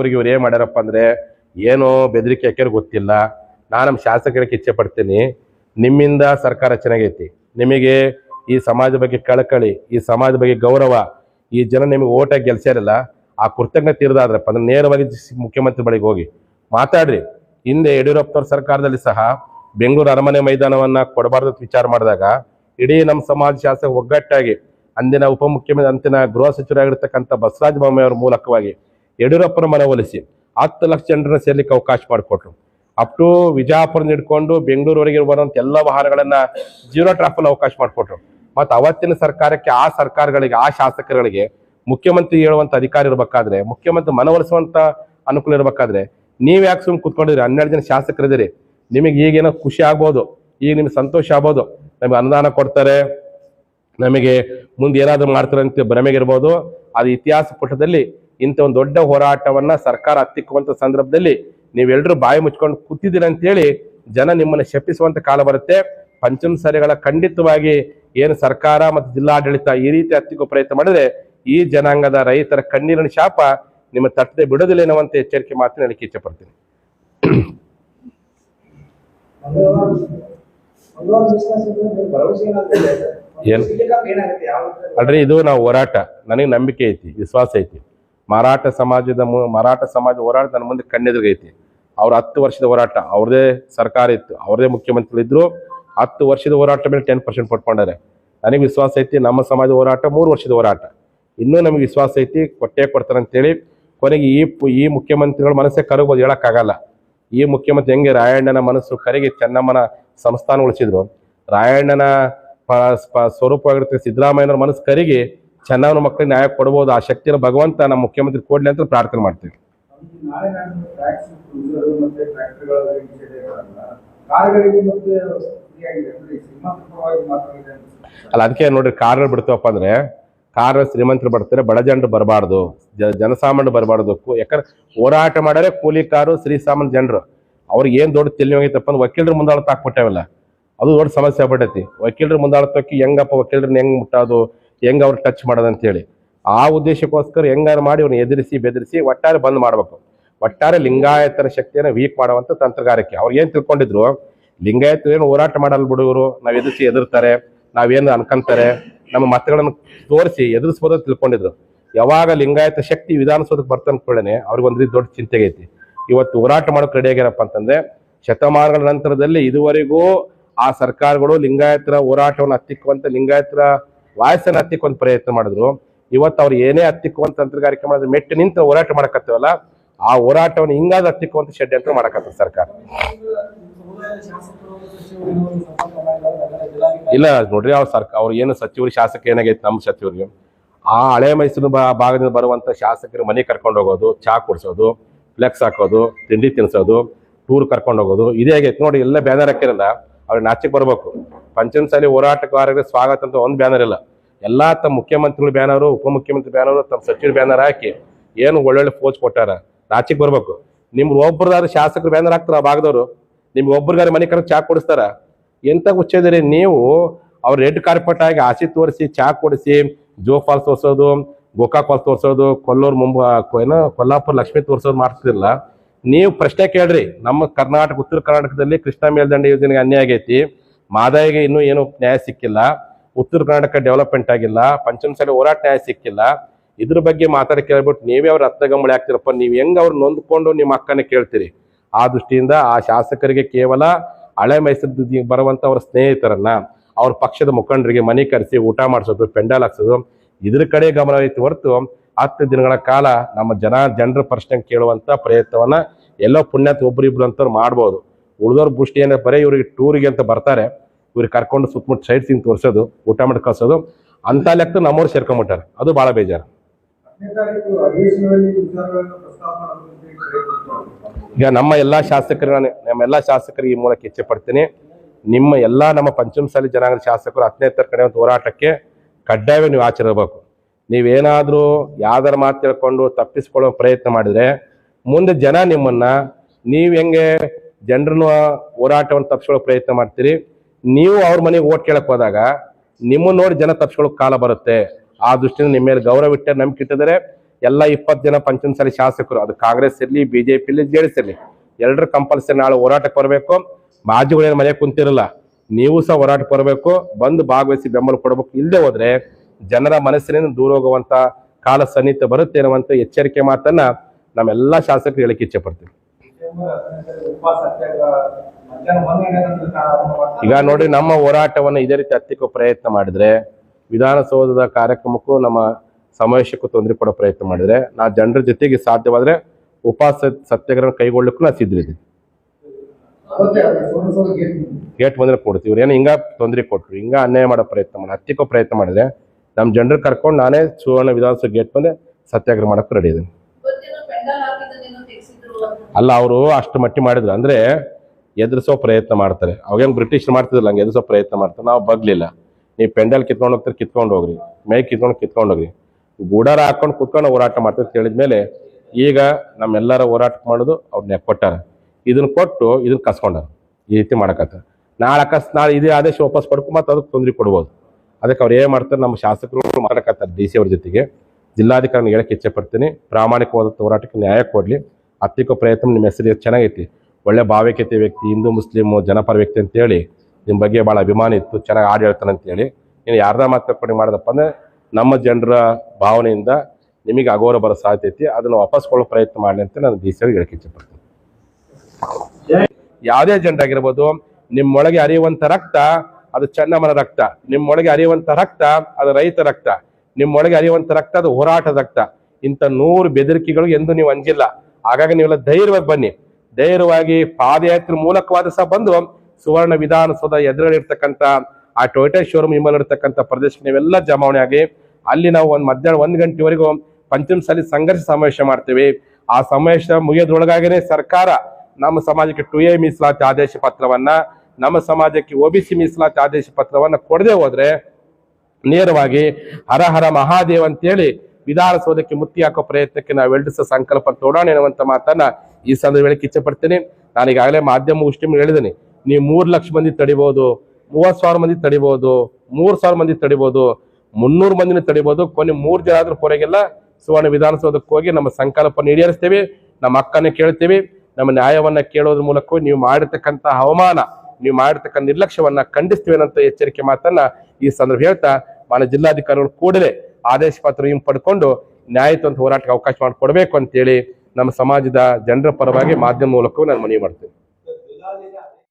ಶಾಸಕರಿಗೆ ಇವ್ರು ಏನ್ ಮಾಡ್ಯಾರಪ್ಪ ಅಂದ್ರೆ, ಏನೋ ಬೆದರಿಕೆ ಹಾಕ್ಯಾರ ಗೊತ್ತಿಲ್ಲ. ನಾನು ನಮ್ಮ ಶಾಸಕರಿಗೆ ಇಚ್ಛೆ ಪಡ್ತೀನಿ. ನಿಮ್ಮಿಂದ ಸರ್ಕಾರ ಚೆನ್ನಾಗೈತಿ. ನಿಮಗೆ ಈ ಸಮಾಜ ಬಗ್ಗೆ ಕಳಕಳಿ, ಈ ಸಮಾಜ ಬಗ್ಗೆ ಗೌರವ, ಈ ಜನ ನಿಮಗೆ ಓಟಾಗಿ ಗೆಲ್ಸ್ಯಾರಲ್ಲ ಆ ಕೃತಜ್ಞತೆ ತೀರದಾದ್ರಪ್ಪ ಅಂದ್ರೆ ನೇರವಾಗಿ ಮುಖ್ಯಮಂತ್ರಿ ಬಳಿಗೆ ಹೋಗಿ. ಮಾತಾಡ್ರಿ. ಹಿಂದೆ ಯಡಿಯೂರಪ್ಪನವ್ರ ಸರ್ಕಾರದಲ್ಲಿ ಸಹ ಬೆಂಗಳೂರು ಅರಮನೆ ಮೈದಾನವನ್ನ ಕೊಡಬಾರ್ದು ವಿಚಾರ ಮಾಡಿದಾಗ, ಇಡೀ ನಮ್ಮ ಸಮಾಜ ಶಾಸಕ ಒಗ್ಗಟ್ಟಾಗಿ ಅಂದಿನ ಉಪಮುಖ್ಯಮಂತ್ರಿ ಅಂತಿನ ಗೃಹ ಸಚಿವರಾಗಿರ್ತಕ್ಕಂಥ ಬಸವರಾಜ ಬೊಮ್ಮಾಯಿ ಅವರ ಮೂಲಕವಾಗಿ ಯಡಿಯೂರಪ್ಪನ ಮನವೊಲಿಸಿ ಹತ್ತು ಲಕ್ಷ ಜನರನ್ನ ಸೇರ್ಲಿಕ್ಕೆ ಅವಕಾಶ ಮಾಡಿಕೊಟ್ರು. ಅಪ್ ಟು ವಿಜಯಪುರ ಹಿಡ್ಕೊಂಡು ಬೆಂಗಳೂರುವರೆಗೆ ಬರುವಂತ ಎಲ್ಲ ವಾಹನಗಳನ್ನ ಜೀರೋ ಟ್ರಾಫಲ್ ಅವಕಾಶ ಮಾಡಿಕೊಟ್ರು. ಮತ್ತೆ ಅವತ್ತಿನ ಸರ್ಕಾರಕ್ಕೆ ಆ ಸರ್ಕಾರಗಳಿಗೆ, ಆ ಶಾಸಕರುಗಳಿಗೆ, ಮುಖ್ಯಮಂತ್ರಿ ಹೇಳುವಂತ ಅಧಿಕಾರ ಇರಬೇಕಾದ್ರೆ, ಮುಖ್ಯಮಂತ್ರಿ ಮನವೊಲಿಸುವಂತ ಅನುಕೂಲ ಇರಬೇಕಾದ್ರೆ, ನೀವು ಯಾಕೆ ಸುಮ್ಮನೆ ಕುತ್ಕೊಂಡಿದ್ರಿ ಹನ್ನೆರಡು ಜನ ಶಾಸಕರಿದ್ದೀರಿ ನಿಮಗೆ ಈಗೇನೋ ಖುಷಿ ಆಗ್ಬೋದು, ಈಗ ನಿಮ್ಗೆ ಸಂತೋಷ ಆಗ್ಬೋದು. ನಮಗೆ ಅನುದಾನ ಕೊಡ್ತಾರೆ, ನಮಗೆ ಮುಂದೆ ಏನಾದರೂ ಮಾಡ್ತಾರೆ ಅಂತ ಭ್ರಮೆಗಿರ್ಬೋದು ಅದು ಇತಿಹಾಸ ಪುಟದಲ್ಲಿ ಇಂಥ ಒಂದು ದೊಡ್ಡ ಹೋರಾಟವನ್ನ ಸರ್ಕಾರ ಹತ್ತಿಕ್ಕುವಂತ ಸಂದರ್ಭದಲ್ಲಿ ನೀವೆಲ್ಲರೂ ಬಾಯಿ ಮುಚ್ಕೊಂಡು ಕೂತಿದ್ದೀರಿ ಅಂತೇಳಿ ಜನ ನಿಮ್ಮನ್ನ ಶಪಿಸುವಂತ ಕಾಲ ಬರುತ್ತೆ. ಪಂಚಮಸರಿಗಳ ಖಂಡಿತವಾಗಿ ಏನು ಸರ್ಕಾರ ಮತ್ತು ಜಿಲ್ಲಾಡಳಿತ ಈ ರೀತಿ ಹತ್ತಿಕ್ಕೋ ಪ್ರಯತ್ನ ಮಾಡಿದ್ರೆ ಈ ಜನಾಂಗದ ರೈತರ ಕಣ್ಣೀರಿನ ಶಾಪ ನಿಮ್ಮ ತಟ್ಟದೆ ಬಿಡೋದಿಲ್ಲ ಎನ್ನುವಂತ ಎಚ್ಚರಿಕೆ ಮಾತ್ರ ಹೇಳಕ್ಕೆ ಇಚ್ಛೆ ಪಡ್ತೀನಿ. ಏನ್? ಅಲ್ರಿ ಇದು ನಾವು ಹೋರಾಟ. ನನಗೆ ನಂಬಿಕೆ ಐತಿ ವಿಶ್ವಾಸ ಐತಿ. ಮಾರಾಟ ಸಮಾಜದ ಮು- ಮಾರಾಟ ಸಮಾಜ ಹೋರಾಟ ನನ್ನ ಮುಂದೆ ಕಣ್ಣೆದುರುಗೈತಿ. ಅವ್ರ ಹತ್ತು ವರ್ಷದ ಹೋರಾಟ ಅವ್ರದೇ ಸರ್ಕಾರ ಇತ್ತು ಅವ್ರದೇ ಮುಖ್ಯಮಂತ್ರಿಗಳಿದ್ರು ಹತ್ತು ವರ್ಷದ ಹೋರಾಟ ಮೇಲೆ ಟೆನ್ ಪರ್ಸೆಂಟ್ ಪಡ್ಕೊಂಡಾರೆ ನನಗೆ ವಿಶ್ವಾಸ ಐತಿ, ನಮ್ಮ ಸಮಾಜ ಹೋರಾಟ ಮೂರು ವರ್ಷದ ಹೋರಾಟ. ಇನ್ನೂ ನಮಗೆ ವಿಶ್ವಾಸ ಐತಿ, ಕೊಟ್ಟೆ ಕೊಡ್ತಾರೆ ಅಂತೇಳಿ ಕೊನೆಗೆ ಈ ಈ ಮುಖ್ಯಮಂತ್ರಿಗಳ ಮನಸ್ಸೇ ಕರಗೋದು ಹೇಳಕ್ಕಾಗಲ್ಲ. ಈ ಮುಖ್ಯಮಂತ್ರಿ ಹೆಂಗೆ ರಾಯಣ್ಣನ ಮನಸ್ಸು ಕರಿಗೆ ಚೆನ್ನಮ್ಮನ ಸಂಸ್ಥಾನ ಉಳಿಸಿದ್ರು. ರಾಯಣ್ಣನ ಸ್ವರೂಪವಾಗಿರುತ್ತೆ ಸಿದ್ದರಾಮಯ್ಯನವ್ರ ಮನಸ್ಸು ಕರಿಗೆ ಚೆನ್ನಮ್ಮನ ಮಕ್ಕಳಿಗೆ ನ್ಯಾಯ ಕೊಡ್ಬೋದು ಆ ಶಕ್ತಿನ ಭಗವಂತ ನಮ್ಮ ಮುಖ್ಯಮಂತ್ರಿ ಕೊಡ್ಲಿ ಅಂತ ಪ್ರಾರ್ಥನೆ ಮಾಡ್ತೀವಿ. ಅಲ್ಲ ಅದಕ್ಕೆ ನೋಡ್ರಿ ಕಾರ್ ಬಿಡ್ತೇವಪ್ಪ ಅಂದ್ರೆ ಕಾರ್ ಶ್ರೀಮಂತರು ಬರ್ತಾರೆ ಬಡ ಜನರು ಬರಬಾರ್ದು ಜನಸಾಮಾನ್ಯ ಬರಬಾರ್ದು. ಯಾಕಂದ್ರೆ ಹೋರಾಟ ಮಾಡಾರೆ ಕೂಲಿ ಕಾರು ಶ್ರೀಸಾಮಾನ್ಯ ಜನರು. ಅವ್ರಿಗೆ ಏನ್ ದೊಡ್ಡ ತಿಳಿ ಹೋಗಿತ್ತಪ್ಪ ಅಂದ್ರೆ ವಕೀಲರು ಮುಂದಾಳತ ಹಾಕ್ಬಿಟ್ಟವಲ್ಲ. ಅದು ದೊಡ್ಡ ಸಮಸ್ಯೆ ಆಗ್ಬಿಟ್ಟೈತಿ. ವಕೀಲರು ಮುಂದಾಳತಕ್ಕೆ ಹೆಂಗಪ್ಪ ವಕೀಲರನ್ನ ಹೆಂಗ್ ಮುಟ್ಟೋದು? ಹೆಂಗ್ ಅವ್ರು ಟಚ್ ಮಾಡೋದಂತ ಅಂತೇಳಿ ಆ ಉದ್ದೇಶಕ್ಕೋಸ್ಕರ ಹೆಂಗಾರು ಮಾಡಿ ಅವ್ನ ಎದುರಿಸಿ, ಬೆದರಿಸಿ ಒಟ್ಟಾರೆ ಬಂದ್ ಮಾಡ್ಬೇಕು. ಒಟ್ಟಾರೆ ಲಿಂಗಾಯತರ ಶಕ್ತಿಯನ್ನ ವೀಕ್ ಮಾಡುವಂತ ತಂತ್ರಗಾರಿಕೆ. ಅವ್ರು ಏನು ತಿಳ್ಕೊಂಡಿದ್ರು? ಲಿಂಗಾಯತ ಏನು ಹೋರಾಟ ಮಾಡಲ್ಲ ಬಿಡುಗರು ನಾವು ಎದುರಿಸಿ ಎದುರ್ತಾರೆ. ನಾವೇನು ಅನ್ಕಂತಾರೆ? ನಮ್ಮ ಮತಗಳನ್ನು ತೋರಿಸಿ ಎದುರಿಸ್ಬೋದು ತಿಳ್ಕೊಂಡಿದ್ರು. ಯಾವಾಗ ಲಿಂಗಾಯತ ಶಕ್ತಿ ವಿಧಾನಸೌಧಕ್ಕೆ ಬರ್ತಾನೆ ಕೂಡಲೇ ಅವ್ರಿಗೊಂದು ರೀತಿ ದೊಡ್ಡ ಚಿಂತೆ ಐತಿ ಇವತ್ತು ಹೋರಾಟ ಮಾಡೋಕೆ ರೆಡಿ ಆಗ್ಯಾರಪ್ಪ ಅಂತಂದ್ರೆ, ಶತಮಾನಗಳ ನಂತರದಲ್ಲಿ ಇದುವರೆಗೂ ಆ ಸರ್ಕಾರಗಳು ಲಿಂಗಾಯತರ ಹೋರಾಟವನ್ನು ಹತ್ತಿಕ್ಕುವಂತ ಲಿಂಗಾಯತರ ವಾಯಸ್ಸನ್ನ ಹತ್ತಿಕ್ಕುವಂತ ಪ್ರಯತ್ನ ಮಾಡಿದ್ರು. ಇವತ್ತು ಅವ್ರು ಏನೇ ಹತ್ತಿಕ್ಕುವಂತ ತಂತ್ರಗಾರಿಕೆ ಮಾಡಿದ್ರೆ, ಮೆಟ್ಟಿ ನಿಂತು ಹೋರಾಟ ಮಾಡಕತ್ತೇವಲ್ಲ, ಆ ಹೋರಾಟವನ್ನು ಹಿಂಗಾದ ಹತ್ತಿಕ್ಕುವಂತ ಷಡ್ಯಂತ್ರ ಮಾಡಕತ್ತ ಸರ್ಕಾರ. ಇಲ್ಲ, ನೋಡ್ರಿ ಅವ್ರ ಸರ್ಕಾರ ಅವ್ರು ಏನು ಸಚಿವರು, ಶಾಸಕ ಏನಾಗೈತೆ ನಮ್ಮ ಸಚಿವರಿಗೆ. ಆ ಹಳೆ ಮೈಸೂರು ಭಾಗದಿಂದ ಬರುವಂತ ಶಾಸಕರು ಮನೆ ಕರ್ಕೊಂಡು ಹೋಗೋದು, ಚಾ ಕೊಡ್ಸೋದು, ಫ್ಲೆಕ್ಸ್ ಹಾಕೋದು, ತಿಂಡಿ ತಿನ್ಸೋದು, ಟೂರ್ ಕರ್ಕೊಂಡು ಹೋಗೋದು, ಇದೇ ಆಗೈತೆ. ನೋಡಿ, ಎಲ್ಲ ಬ್ಯಾನರ್ ಹಾಕಿರಲ್ಲ. ಅವ್ರಿಗೆ ನಾಚಿಕ್ ಬರ್ಬೇಕು. ಪಂಚಮಸಾಲಿ ಹೋರಾಟಗಾರರಿಗೆ ಸ್ವಾಗತ ಅಂತ ಒಂದು ಬ್ಯಾನರ್ ಇಲ್ಲ. ಎಲ್ಲಾ ತಮ್ಮ ಮುಖ್ಯಮಂತ್ರಿಗಳ ಬ್ಯಾನರು, ಉಪಮುಖ್ಯಮಂತ್ರಿ ಬ್ಯಾನರು, ತಮ್ಮ ಸಚಿವರು ಬ್ಯಾನರ್ ಹಾಕಿ ಏನು ಒಳ್ಳೊಳ್ಳೆ ಫೋಜ್ ಕೊಟ್ಟಾರ. ನಾಚಿಕ್ ಬರ್ಬೇಕು. ನಿಮ್ಗೆ ಒಬ್ಬರದಾರು ಶಾಸಕರು ಬ್ಯಾನರ್ ಹಾಕ್ತಾರ ಆ ಭಾಗದವರು. ನಿಮ್ಗೆ ಒಬ್ಬರಿಗಾರ ಮನೆ ಕರೆ ಚಾ ಕೊಡಿಸ್ತಾರ. ಎಂತ ಹುಚ್ಚಿದಿರಿ ನೀವು? ಅವ್ರ ರೆಡ್ ಕಾರ್ಪೆಟ್ ಆಗಿ ಆಸೆ ತೋರಿಸಿ, ಚಾ ಕೊಡಿಸಿ, ಜೋ ಫಾಲ್ಸ್ ತೋರಿಸೋದು, ಗೋಕಾಕ್ ಫಾಲ್ಸ್ ತೋರಿಸೋದು, ಕೊಲ್ಲೂರು ಮುಂಬ ಏನೋ, ಕೊಲ್ಲಾಪುರ ಲಕ್ಷ್ಮಿ ತೋರ್ಸೋದು ಮಾಡ್ತಿರಲ್ಲ ನೀವು ಪ್ರಶ್ನೆ ಕೇಳ್ರಿ. ನಮ್ಮ ಕರ್ನಾಟಕ, ಉತ್ತರ ಕರ್ನಾಟಕದಲ್ಲಿ ಕೃಷ್ಣ ಮೇಲ್ದಂಡೆ ಯೋಜನೆಗೆ ಅನ್ಯಾಯ ಆಗೈತಿ. ಮಾದಾಯಿಗೆ ಇನ್ನೂ ಏನು ನ್ಯಾಯ ಸಿಕ್ಕಿಲ್ಲ. ಉತ್ತರ ಕರ್ನಾಟಕ ಡೆವಲಪ್ಮೆಂಟ್ ಆಗಿಲ್ಲ. ಪಂಚಮಸಾಲಿ ಹೋರಾಟ ನ್ಯಾಯ ಸಿಕ್ಕಿಲ್ಲ. ಇದ್ರ ಬಗ್ಗೆ ಮಾತಾಡಿ ಕೇಳ್ಬಿಟ್ಟು ನೀವೇ ಅವ್ರ ರತ್ನಗಂಬಳಿ ಆಗ್ತಿರಪ್ಪ ನೀವು ಹೆಂಗ್ ಅವ್ರು ನೊಂದ್ಕೊಂಡು ನಿಮ್ಮ ಅಕ್ಕನ ಕೇಳ್ತೀರಿ? ಆ ದೃಷ್ಟಿಯಿಂದ ಆ ಶಾಸಕರಿಗೆ ಕೇವಲ ಹಳೆ ಮೈಸೂರು ಬರುವಂತ ಅವ್ರ ಸ್ನೇಹಿತರನ್ನ, ಅವ್ರ ಪಕ್ಷದ ಮುಖಂಡರಿಗೆ ಮನೆ ಕರೆಸಿ ಊಟ ಮಾಡಿಸೋದು, ಪೆಂಡಾಲ್ ಹಾಕ್ಸೋದು, ಇದ್ರ ಕಡೆ ಗಮನ ಐತಿ ಹೊರತು ಹತ್ತು ದಿನಗಳ ಕಾಲ ನಮ್ಮ ಜನ ಜನರ ಪ್ರಶ್ನೆ ಕೇಳುವಂತ ಪ್ರಯತ್ನವನ್ನ ಎಲ್ಲೋ ಪುಣ್ಯತ್ ಒಬ್ಬರಿಬ್ರು ಅಂತವ್ರು ಮಾಡ್ಬೋದು. ಉಳಿದವ್ರ ಬುಷ್ಟಿ ಏನ ಬರೀ ಇವ್ರಿಗೆ ಟೂರಿಗೆ ಅಂತ ಬರ್ತಾರೆ ಇವ್ರಿಗೆ ಕರ್ಕೊಂಡು ಸುತ್ತಮುತ್ತ ಸೈಡ್ ಸಿಂಗ್ ತೋರಿಸೋದು, ಊಟ ಮಾಡಿ ಕಳ್ಸೋದು, ಅಂತ ಲೆಕ್ಕ ನಮ್ಮವ್ರು ಸೇರ್ಕೊಂಬಿಟ್ಟಾರೆ. ಅದು ಬಹಳ ಬೇಜಾರು. ಈಗ ನಮ್ಮ ಎಲ್ಲಾ ನಾನು, ನಮ್ಮ ಎಲ್ಲಾ ಶಾಸಕರಿಗೆ ಈ ಮೂಲಕ ಇಚ್ಛೆ ಪಡ್ತೀನಿ. ನಿಮ್ಮ ಎಲ್ಲಾ ನಮ್ಮ ಪಂಚಮಸಾಲಿ ಜನಾಂಗದ ಶಾಸಕರು ಹತ್ತನೇ ಕಡೆ ಒಂದು ಹೋರಾಟಕ್ಕೆ ಕಡ್ಡಾಯವೇ ನೀವು ಆಚರಿಸಬೇಕು ನೀವೇನಾದ್ರೂ ಯಾವ್ದಾರ ಮಾತು ತಿಳ್ಕೊಂಡು ತಪ್ಪಿಸ್ಕೊಳ್ಳೋ ಪ್ರಯತ್ನ ಮಾಡಿದ್ರೆ ಮುಂದೆ ಜನ ನಿಮ್ಮನ್ನ ನೀವು ಹೆಂಗೆ ಜನರನ್ನು ಹೋರಾಟವನ್ನು ತಪ್ಪಿಸ್ಕೊಳ್ಳೋ ಪ್ರಯತ್ನ ಮಾಡ್ತೀರಿ, ನೀವು ಅವ್ರ ಮನೆಗೆ ಓಟ್ ಕೇಳಕ್ಕೆ ಹೋದಾಗ ನಿಮ್ಮನ್ನು ನೋಡಿ ಜನ ತಪ್ಪಿಸ್ಕೊಳ್ಳೋ ಕಾಲ ಬರುತ್ತೆ. ಆ ದೃಷ್ಟಿಯಿಂದ ನಿಮ್ಮ ಮೇಲೆ ಗೌರವ ಇಟ್ಟರೆ ನಂಬಿಕೆ ಇಟ್ಟಿದ್ರೆ ಎಲ್ಲ ಇಪ್ಪತ್ತು ಜನ ಪಂಚಮಸಾಲಿ ಶಾಸಕರು, ಅದು ಕಾಂಗ್ರೆಸ್ ಇರಲಿ ಬಿ ಜೆ ಪಿ ಇರಲಿ, ಜೆ ಡಿ ಎಸ್ ಇರಲಿ ಎಲ್ಲರೂ ಕಂಪಲ್ಸರಿ ನಾಳೆ ಹೋರಾಟಕ್ಕೆ ಬರಬೇಕು. ಮಾಜಿಗಳೇನು ಮನೆ ಕುಂತಿರಲ್ಲ, ನೀವು ಸಹ ಹೋರಾಟಕ್ಕೆ ಬರಬೇಕು. ಬಂದು ಭಾಗವಹಿಸಿ ಬೆಂಬಲ ಕೊಡಬೇಕು. ಇಲ್ಲದೆ ಹೋದ್ರೆ ಜನರ ಮನಸ್ಸಿನಿಂದ ದೂರ ಹೋಗುವಂತ ಕಾಲ ಸನ್ನಿಹಿತ ಬರುತ್ತೆ ಅನ್ನುವಂತ ಎಚ್ಚರಿಕೆ ಮಾತನ್ನ ನಾವೆಲ್ಲ ಶಾಸಕರು ಹೇಳಕ್ಕೆ ಇಚ್ಛೆ ಪಡ್ತೀವಿ. ಈಗ ನೋಡಿ ನಮ್ಮ ಹೋರಾಟವನ್ನು ಇದೇ ರೀತಿ ಹತ್ತಿಕ್ಕೋ ಪ್ರಯತ್ನ ಮಾಡಿದ್ರೆ, ವಿಧಾನಸೌಧದ ಕಾರ್ಯಕ್ರಮಕ್ಕೂ ನಮ್ಮ ಸಮಾವೇಶಕ್ಕೂ ತೊಂದರೆ ಕೊಡೋ ಪ್ರಯತ್ನ ಮಾಡಿದ್ರೆ, ನಾ ಜನರ ಜೊತೆಗೆ ಸಾಧ್ಯವಾದ್ರೆ ಉಪವಾಸ ಸತ್ಯಾಗ್ರಹ ಕೈಗೊಳ್ಳಕ್ಕೂ ನಾ ಸೋಲು ಗೇಟ್ ಮುಂದೆ. ಕೊಡ್ತೀವಿ ಏನೋ ಹಿಂಗ ತೊಂದರೆ ಕೊಟ್ರು, ಹಿಂಗ ಅನ್ಯಾಯ ಮಾಡೋ ಪ್ರಯತ್ನ ಮಾಡಿ, ಹತ್ತಿಕ್ಕೋ ಪ್ರಯತ್ನ ಮಾಡಿದ್ರೆ ನಮ್ಮ ಜನರು ಕರ್ಕೊಂಡು ನಾನೇ ಸುವರ್ಣ ವಿಧಾನಸಭೆ ಗೇಟ್ ಬಂದೆ ಸತ್ಯಾಗ್ರಹ ಮಾಡಕ್ಕೆ ರೆಡಿ ಇದ್ದೀನಿ ಅಲ್ಲ, ಅವರು ಅಷ್ಟು ಮಟ್ಟಿ ಮಾಡಿದ್ರು. ಅಂದ್ರೆ ಎದುರಿಸೋ ಪ್ರಯತ್ನ ಮಾಡ್ತಾರೆ. ಅವಾಗೇನು ಬ್ರಿಟಿಷರು ಮಾಡ್ತಿದ್ರಲ್ಲ, ಹಂಗೆ ಎದುರಿಸೋ ಪ್ರಯತ್ನ ಮಾಡ್ತಾರೆ. ನಾವು ಬಗ್ಲಿಲ್ಲ. ನೀವು ಪೆಂಡಲ್ ಕಿತ್ಕೊಂಡು ಹೋಗ್ತಾರೆ, ಕಿತ್ಕೊಂಡು ಹೋಗ್ರಿ. ಮೈ ಕಿತ್ಕೊಂಡು ಕಿತ್ಕೊಂಡು ಹೋಗ್ರಿ. ಗೂಡಾರ ಹಾಕೊಂಡು ಕುತ್ಕೊಂಡು ಹೋರಾಟ ಮಾಡ್ತಾರೆ ಅಂತ ಹೇಳಿದ್ಮೇಲೆ ಈಗ ನಮ್ಮೆಲ್ಲರ ಹೋರಾಟ ಮಾಡೋದು ಅವ್ರನ್ನ ಕೊಟ್ಟಾರ ಇದನ್ನ ಕೊಟ್ಟು ಇದನ್ನ ಕಸ್ಕೊಂಡಾರ. ಈ ರೀತಿ ಮಾಡಕತ್ತ ನಾಳೆ ಅಕಸ್ ನಾಳೆ ಇದೇ ಆದೇಶ ವಾಪಸ್ ಪಡ್ಕೊಂಡು ಮತ್ತೆ ಅದಕ್ಕೆ ತೊಂದರೆ ಕೊಡ್ಬೋದು. ಅದಕ್ಕೆ ಅವ್ರು ಏನು ಮಾಡ್ತಾರೆ ನಮ್ಮ ಶಾಸಕರು ಮಾಡಕತ್ತಾರೆ ಡಿ ಸಿ ಅವ್ರ ಜೊತೆಗೆ. ಜಿಲ್ಲಾಧಿಕಾರಿ ಹೇಳಕ್ಕೆ ಇಚ್ಛೆ ಪಡ್ತೀನಿ. ಪ್ರಾಮಾಣಿಕವಾದ ಹೋರಾಟಕ್ಕೆ ನ್ಯಾಯ ಕೊಡಲಿ. ಹತ್ತಿಕ್ಕೋ ಪ್ರಯತ್ನ ನಿಮ್ಮ ಹೆಸರು ಚೆನ್ನಾಗೈತಿ. ಒಳ್ಳೆ ಭಾವೈಕ್ಯತೆ ವ್ಯಕ್ತಿ ಹಿಂದೂ ಮುಸ್ಲಿಮು ಜನಪರ ವ್ಯಕ್ತಿ ಅಂತೇಳಿ ನಿಮ್ಮ ಬಗ್ಗೆ ಭಾಳ ಅಭಿಮಾನ ಇತ್ತು ಚೆನ್ನಾಗಿ ಹಾಡು ಹೇಳ್ತಾನೆ ಅಂತೇಳಿ. ನೀನು ಯಾರ್ದ ಮಾತಾಡ್ಕೊಂಡು ಮಾಡಿದಪ್ಪ ಅಂದ್ರೆ ನಮ್ಮ ಜನರ ಭಾವನೆಯಿಂದ ನಿಮಗೆ ಅಗೌರವ ಬರೋ ಸಾಧ್ಯತೆ ಐತಿ. ಅದನ್ನು ವಾಪಸ್ ಕೊಡೋ ಪ್ರಯತ್ನ ಮಾಡಲಿ ಅಂತ ನಾನು ಡಿ ಸಿ ಅವ್ರಿಗೆ ಹೇಳಕ್ಕೆ ಇಚ್ಛೆ ಪಡ್ತೀನಿ. ಯಾವುದೇ ಜನರಾಗಿರ್ಬೋದು ನಿಮ್ಮೊಳಗೆ ಅರಿಯುವಂಥ ರಕ್ತ ಅದು ಚನ್ನಮ್ಮನ ರಕ್ತ. ನಿಮ್ಮೊಳಗೆ ಹರಿಯುವಂತ ರಕ್ತ, ಅದು ರೈತ ರಕ್ತ. ನಿಮ್ಮೊಳಗೆ ಹರಿಯುವಂತ ರಕ್ತ, ಅದು ಹೋರಾಟದ ರಕ್ತ. ಇಂಥ ನೂರು ಬೆದರಿಕೆಗಳು ಎಂದು ನೀವು ಅಂಜಿಲ್ಲ. ಹಾಗಾಗಿ ನೀವೆಲ್ಲ ಧೈರ್ಯವಾಗಿ ಬನ್ನಿ. ಧೈರ್ಯವಾಗಿ ಪಾದಯಾತ್ರೆ ಮೂಲಕವಾದ ಸಹ ಬಂದು ಸುವರ್ಣ ವಿಧಾನಸೌಧ ಎದುರುಗಳಿರ್ತಕ್ಕಂಥ ಆ ಟೊಯೋಟಾ ಶೋರೂಮ್ ಇರ್ತಕ್ಕಂಥ ಪ್ರದೇಶಕ್ಕೆ ನೀವೆಲ್ಲ ಜಮಾವಣೆ ಆಗಿ, ಅಲ್ಲಿ ನಾವು ಒಂದು ಮಧ್ಯಾಹ್ನ ಒಂದು ಗಂಟೆವರೆಗೂ ಸಲ ಸಂಘರ್ಷ ಸಮಾವೇಶ ಮಾಡ್ತೀವಿ. ಆ ಸಮಾವೇಶ ಮುಗಿಯೋದ್ರೊಳಗಾಗೇನೆ ಸರ್ಕಾರ ನಮ್ಮ ಸಮಾಜಕ್ಕೆ ಟು ಎ ಮೀಸಲಾತಿ ಆದೇಶ ಪತ್ರವನ್ನ ನಮ್ಮ ಸಮಾಜಕ್ಕೆ ಒ ಬಿ ಸಿ ಮೀಸಲಾತಿ ಆದೇಶ ಪತ್ರವನ್ನು ಕೊಡದೆ ಹೋದ್ರೆ ನೇರವಾಗಿ ಹರ ಹರ ಮಹಾದೇವ್ ಅಂತೇಳಿ ವಿಧಾನಸೌಧಕ್ಕೆ ಮುತ್ತಿ ಹಾಕೋ ಪ್ರಯತ್ನಕ್ಕೆ ನಾವು ಎಲ್ಡಿಸ ಸಂಕಲ್ಪ ತೋಡೋಣ ಎನ್ನುವಂತ ಮಾತನ್ನ ಈ ಸಂದರ್ಭದಲ್ಲಿ ಹೇಳಕ್ಕೆ ಇಚ್ಛೆ ಪಡ್ತೀನಿ ನಾನು ಈಗಾಗಲೇ ಮಾಧ್ಯಮ ಉಷ್ಟಿಮ್ ಹೇಳಿದ್ದೀನಿ ನೀವು ಮೂರು ಲಕ್ಷ ಮಂದಿ ತಡಿಬಹುದು ಮೂವತ್ ಸಾವಿರ ಮಂದಿ ತಡಿಬಹುದು ಮೂರ್ ಸಾವಿರ ಮಂದಿ ತಡಿಬಹುದು ಮುನ್ನೂರು ಮಂದಿನ ತಡಿಬಹುದು ಕೊನೆ ಮೂರು ಜನ ಆದ್ರೂ ಹೊರಗೆಲ್ಲ ಸುವರ್ಣ ವಿಧಾನಸೌಧಕ್ಕೆ ಹೋಗಿ ನಮ್ಮ ಸಂಕಲ್ಪ ಈಡೇರಿಸ್ತೇವೆ. ನಮ್ಮ ಅಕ್ಕನ ಕೇಳ್ತೇವೆ. ನಮ್ಮ ನ್ಯಾಯವನ್ನ ಕೇಳೋದ್ರ ಮೂಲಕ ನೀವು ಮಾಡಿರ್ತಕ್ಕಂಥ ಅವಮಾನ ನೀವು ಮಾಡಿರ್ತಕ್ಕಂಥ ನಿರ್ಲಕ್ಷ್ಯವನ್ನ ಖಂಡಿಸ್ತೇವೆ ಅಂತ ಎಚ್ಚರಿಕೆ ಮಾತನ್ನ ಈ ಸಂದರ್ಭ ಹೇಳ್ತಾ, ಮಾನ್ಯ ಜಿಲ್ಲಾಧಿಕಾರಿಗಳು ಕೂಡಲೇ ಆದೇಶ ಪತ್ರ ಹಿಂಪಡ್ಕೊಂಡು ನ್ಯಾಯಯುತ ಹೋರಾಟಕ್ಕೆ ಅವಕಾಶ ಮಾಡಿಕೊಡ್ಬೇಕು ಅಂತೇಳಿ ನಮ್ಮ ಸಮಾಜದ ಜನರ ಪರವಾಗಿ ಮಾಧ್ಯಮ ಮೂಲಕವೂ ನಾನು ಮನವಿ ಮಾಡ್ತೇನೆ.